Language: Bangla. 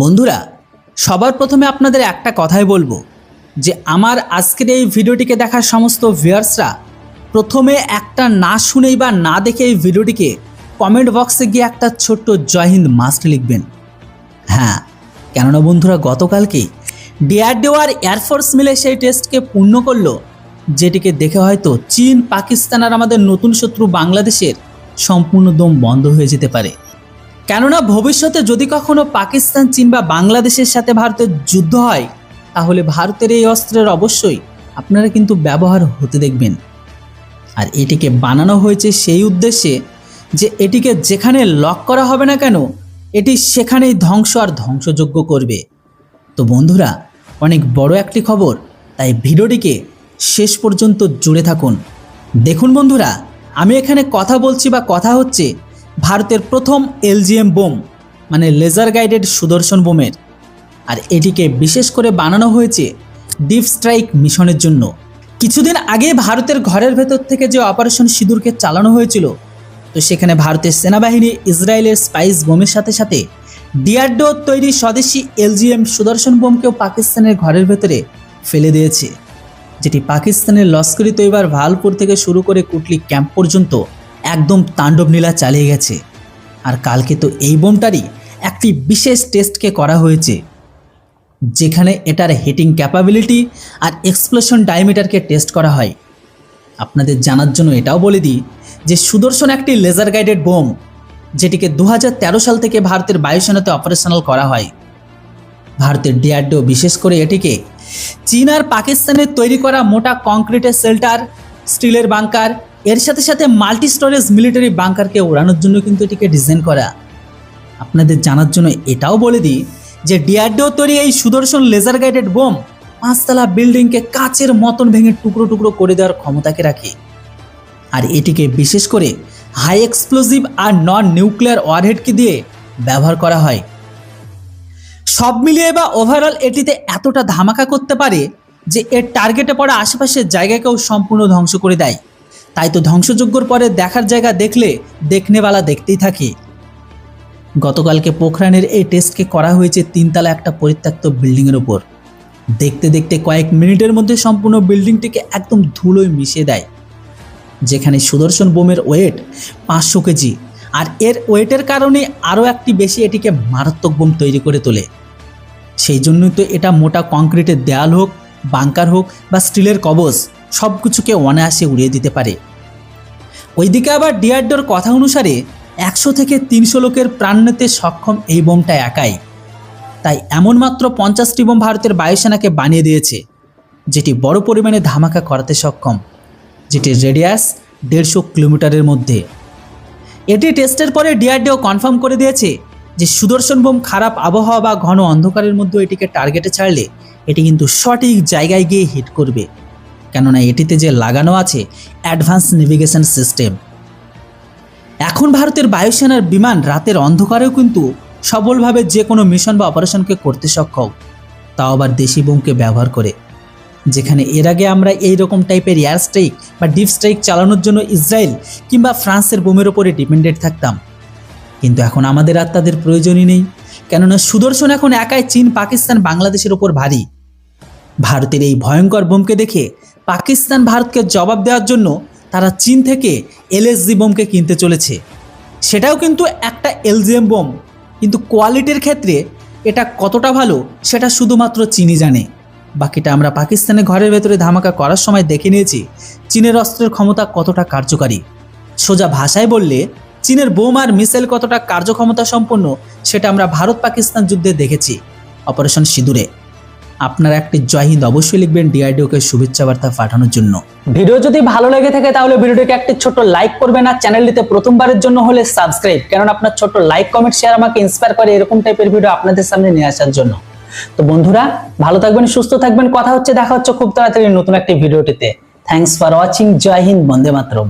বন্ধুরা, সবার প্রথমে আপনাদের একটা কথাই বলব যে আমার আজকের এই ভিডিওটিকে দেখার সমস্ত ভিউয়ার্সরা প্রথমে একটা না শুনেই বা না দেখে এই ভিডিওটিকে কমেন্ট বক্সে গিয়ে একটা ছোট্ট জয় হিন্দ মাস্ট লিখবেন। হ্যাঁ কেননা বন্ধুরা, গতকালকে ডিআরডিও আর এয়ারফোর্স মিলে সেই টেস্টকে পূর্ণ করল, যেটিকে দেখে হয়তো চীন, পাকিস্তান আর আমাদের নতুন শত্রু বাংলাদেশের সম্পূর্ণ দম বন্ধ হয়ে যেতে পারে। কেননা ভবিষ্যতে যদি কখনো পাকিস্তান চীন বা বাংলাদেশের সাথে ভারতের যুদ্ধ হয়, তাহলে ভারতের এই অস্ত্রের অবশ্যই আপনারা কিন্তু ব্যবহার হতে দেখবেন। আর এটিকে বানানো হয়েছে সেই উদ্দেশ্যে যে এটিকে যেখানে লক করা হবে না কেন, এটি সেখানেই ধ্বংস আর ধ্বংসযোগ্য করবে। তো বন্ধুরা, অনেক বড় একটি খবর, তাই ভিডিওটিকে শেষ পর্যন্ত জুড়ে থাকুন। দেখুন বন্ধুরা, আমি এখানে কথা বলছি বা কথা হচ্ছে ভারতের প্রথম এলজিএম বোম মানে লেজার গাইডেড সুদর্শন বোমের। আর এটিকে বিশেষ করে বানানো হয়েছে ডিপ স্ট্রাইক মিশনের জন্য। কিছুদিন আগে ভারতের ঘরের ভেতর থেকে যে অপারেশন সিঁদুরকে চালানো হয়েছিল, তো সেখানে ভারতের সেনাবাহিনী ইসরায়েলের স্পাইস বোমের সাথে সাথে ডিআরডো তৈরি স্বদেশি এলজিএম সুদর্শন বোমকেও পাকিস্তানের ঘরের ভেতরে ফেলে দিয়েছে, যেটি পাকিস্তানের লস্করি তৈবার ভালপুর থেকে শুরু করে কুটলি ক্যাম্প পর্যন্ত একদম তাণ্ডব নীলা চালিয়ে গেছে। আর কালকে তো এই বোমটারই একটি বিশেষ টেস্টকে করা হয়েছে, যেখানে এটার হিটিং ক্যাপাবিলিটি আর এক্সপ্লোশন ডায়ামিটারকে টেস্ট করা হয়। আপনাদের জানার জন্য এটাও বলে দিই যে সুদর্শন একটি লেজার গাইডেড বোম, যেটিকে দু হাজার তেরো সাল থেকে ভারতের বায়ুসেনাতে অপারেশনাল করা হয়। ভারতের ডিআরডিও বিশেষ করে এটিকে চীন আর পাকিস্তানের তৈরি করা মোটা কংক্রিটের শেল্টার স্টিলের বাংকার এর সাথে সাথে মাল্টি স্টোরেজ মিলিটারি বাংকারকে ওড়ানোর জন্য কিন্তু এটিকে ডিজাইন করা। আপনাদের জানার জন্য এটাও বলে দিই যে ডিআরডিও তৈরি এই সুদর্শন লেজার গাইডেড বোম পাঁচতলা বিল্ডিংকে কাচের মতন ভেঙে টুকরো টুকরো করে দেওয়ার ক্ষমতাকে রাখে। আর এটিকে বিশেষ করে হাই এক্সপ্লোজিভ আর নন নিউক্লিয়ার ওয়ারহেডকে দিয়ে ব্যবহার করা হয়। সব মিলিয়ে বা ওভারঅল এটিতে এতটা ধামাকা করতে পারে যে এর টার্গেটে পড়া আশেপাশের জায়গাকেও সম্পূর্ণ ধ্বংস করে দেয়। তাই তো ধ্বংসযোগ্যর পরে দেখার জায়গা দেখলে দেখনেওয়ালা দেখতেই থাকে। গতকালকে পোখরানের এই টেস্টকে করা হয়েছে তিনতলা একটা পরিত্যক্ত বিল্ডিংয়ের উপর। দেখতে দেখতে কয়েক মিনিটের মধ্যে সম্পূর্ণ বিল্ডিংটিকে একদম ধুলোয় মিশিয়ে দেয়। যেখানে সুদর্শন বোমের ওয়েট পাঁচশো কেজি, আর এর ওয়েটের কারণে আরও একটি বেশি এটিকে মারাত্মক বোম তৈরি করে তোলে। সেই জন্যই তো এটা মোটা কংক্রিটের দেয়াল হোক, বাংকার হোক বা স্টিলের কবচ সব কিছুকে অনায়াসে উড়িয়ে দিতে পারে। ওইদিকে আবার ডিআরডোর কথা অনুসারে একশো থেকে তিনশো লোকের প্রাণ নিতে সক্ষম এই বোমটা একাই। তাই এমন মাত্র পঞ্চাশটি বোম ভারতের বায়ুসেনাকে বানিয়ে দিয়েছে, যেটি বড় পরিমাণে ধামাকা করাতে সক্ষম, যেটির রেডিয়াস দেড়শো কিলোমিটারের মধ্যে। এটি টেস্টের পরে ডিআরডিও কনফার্ম করে দিয়েছে যে সুদর্শন বোম খারাপ আবহাওয়া বা ঘন অন্ধকারের মধ্যে এটিকে টার্গেটে ছাড়লে এটি কিন্তু সঠিক জায়গায় গিয়ে হিট করবে। কেননা এটিতে যে লাগানো আছে, অ্যাডভান্স নেভিগেশন সিস্টেম। এখন ভারতের বায়ুসেনার বিমান রাতের অন্ধকারেও কিন্তু সবলভাবে যে কোনো মিশন বা অপারেশনকে করতে সক্ষম। তাও আবার দেশি বোমকে ব্যবহার করে। যেখানে এর আগে আমরা এই রকম টাইপের এয়ার স্ট্রাইক বা ডিপ স্ট্রাইক চালানোর জন্য ইসরায়েল কিংবা ফ্রান্সের বোমের ওপরে ডিপেন্ডেন্ট থাকতাম। কিন্তু এখন আমাদের আর তাদের প্রয়োজনই নেই। কেননা সুদর্শন এখন একাই চীন, পাকিস্তান, বাংলাদেশের ওপর ভারী। ভারতের এই ভয়ঙ্কর বোমকে দেখে পাকিস্তান ভারতকে জবাব দেওয়ার জন্য তারা চীন থেকে এলএসজি বোমকে কিনতে চলেছে। সেটাও কিন্তু একটা এলজিএম বোম। কিন্তু কোয়ালিটির ক্ষেত্রে এটা কতটা ভালো সেটা শুধুমাত্র চীনই জানে। বাকিটা আমরা পাকিস্তানের ঘরের ভেতরে ধামাকা করার সময় দেখে নিয়েছি, চীনের অস্ত্রের ক্ষমতা কতটা কার্যকারী। সোজা ভাষায় বললে, চীনের বোম আর মিসাইল কতটা কার্যক্ষমতা সম্পন্ন সেটা আমরা ভারত পাকিস্তান যুদ্ধে দেখেছি। অপারেশন সিঁদুরে। আপনারা একটি জয় হিন্দ অবশ্যই লিখবেন ডিআরডিওকে শুভেচ্ছা বার্তা পাঠানোর জন্য। ভিডিও যদি ভালো লেগে থাকে তাহলে ভিডিওটিকে একটি ছোট লাইক করবেন আর চ্যানেলটিতে প্রথমবারের জন্য হলে সাবস্ক্রাইব কারণ আপনার ছোট লাইক, কমেন্ট, শেয়ার আমাকে ইন্সপায়ার করে এরকম টাইপের ভিডিও আপনাদের সামনে নিয়ে আসার জন্য। তো বন্ধুরা, ভালো থাকবেন, সুস্থ থাকবেন, কথা হচ্ছে, দেখা হচ্ছে খুব তাড়াতাড়ি নতুন একটি ভিডিওটিতে। Thanks for watching Jai Hind, Vande Mataram.